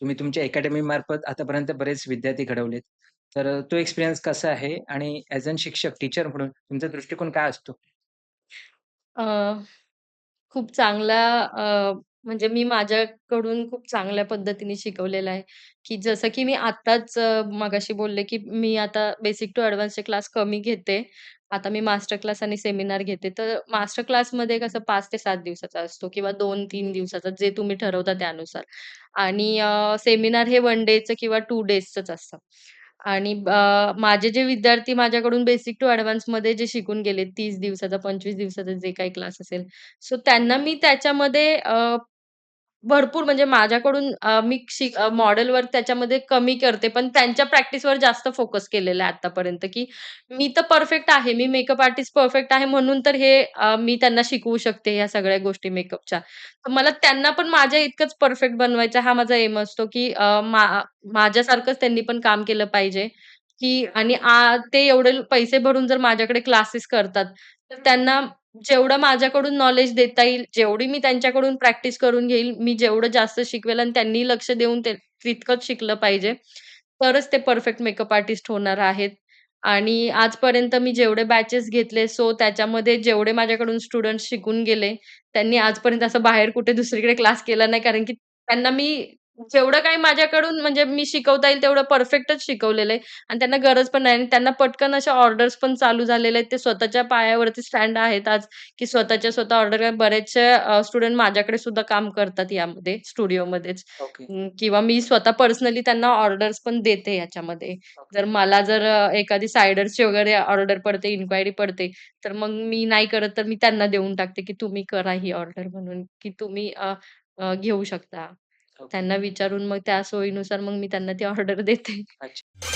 तुम्ही तुमच्या अकॅडमीमार्फत आतापर्यंत बरेच विद्यार्थी घडवलेत. तर तो एक्सपिरियन्स कसा आहे? आणि ॲज अन शिक्षक, टीचर म्हणून तुमचा दृष्टिकोन काय असतो? अ, खूप चांगला म्हणजे मी माझ्याकडून खूप चांगल्या पद्धतीने शिकवलेलं आहे, की जसं की मी आत्ताच अ, मगाशी बोलले, की मी आता बेसिक टू एडवान्सचे क्लास कमी घेते. आता मी मास्टर क्लास आणि सेमिनार घेते. तर मास्टर क्लासमध्ये कसं 5 ते 7 दिवसाचा असतो किंवा 2-3 दिवसाचा, जे तुम्ही ठरवता त्यानुसार. आणि अ, सेमिनार हे 1 डेचं किंवा 2 डेजचंच असतं. आणि अ, माझे जे विद्यार्थी माझ्याकडून बेसिक टू एडवान्समध्ये जे शिकून गेले 30 दिवसाचा, 25 दिवसाचा जे काही क्लास असेल, सो त्यांना मी त्याच्यामध्ये अ, भरपूर म्हणजे माझ्याकडून अ, मी शिक अ, मॉडेलवर त्याच्यामध्ये कमी करते, पण त्यांच्या प्रॅक्टिसवर जास्त फोकस केलेला आहे आत्तापर्यंत, की मी तर परफेक्ट आहे. मी मेकअप आर्टिस्ट परफेक्ट आहे म्हणून तर हे अ, मी त्यांना शिकवू शकते ह्या सगळ्या गोष्टी मेकअपच्या. तर मला त्यांना पण माझ्या इतकंच परफेक्ट बनवायचा हा माझा एम असतो, की अ, मा माझ्यासारखंच त्यांनी पण काम केलं पाहिजे, की आणि आ ते एवढे पैसे भरून जर माझ्याकडे क्लासेस करतात, तर त्यांना जेवढं माझ्याकडून नॉलेज देता येईल, जेवढी मी त्यांच्याकडून प्रॅक्टिस करून घेईल, मी जेवढं जास्त शिकवेल आणि त्यांनी लक्ष देऊन ते तितकंच शिकलं पाहिजे, तरच ते परफेक्ट मेकअप आर्टिस्ट होणार आहेत. आणि आजपर्यंत मी जेवढे बॅचेस घेतले, सो त्याच्यामध्ये जेवढे माझ्याकडून स्टुडंट्स शिकून गेले, त्यांनी आजपर्यंत असं बाहेर कुठे दुसरीकडे क्लास केला नाही. कारण की त्यांना मी जेवढं काही माझ्याकडून म्हणजे मी शिकवता येईल तेवढं परफेक्टच शिकवलेलं आहे आणि त्यांना गरज पण नाही आणि त्यांना पटकन अशा ऑर्डर्स पण चालू झालेले आहेत. ते स्वतःच्या पायावरती स्टँड आहेत आज, की स्वतःच्या स्वतः ऑर्डर बरेचसे स्टुडंट माझ्याकडे सुद्धा काम करतात यामध्ये स्टुडिओमध्येच. ओके. अं, किंवा मी स्वतः पर्सनली त्यांना ऑर्डर्स पण देते याच्यामध्ये. ओके. जर मला जर अ, एखादी सायडरची वगैरे ऑर्डर पडते, इन्क्वायरी पडते, तर मग मी नाही करत, तर मी त्यांना देऊन टाकते, की तुम्ही करा ही ऑर्डर म्हणून, की तुम्ही अ, अ, घेऊ शकता. त्यांना विचारून मग त्या सोयीनुसार मग मी त्यांना ती ऑर्डर देते. अच्छा.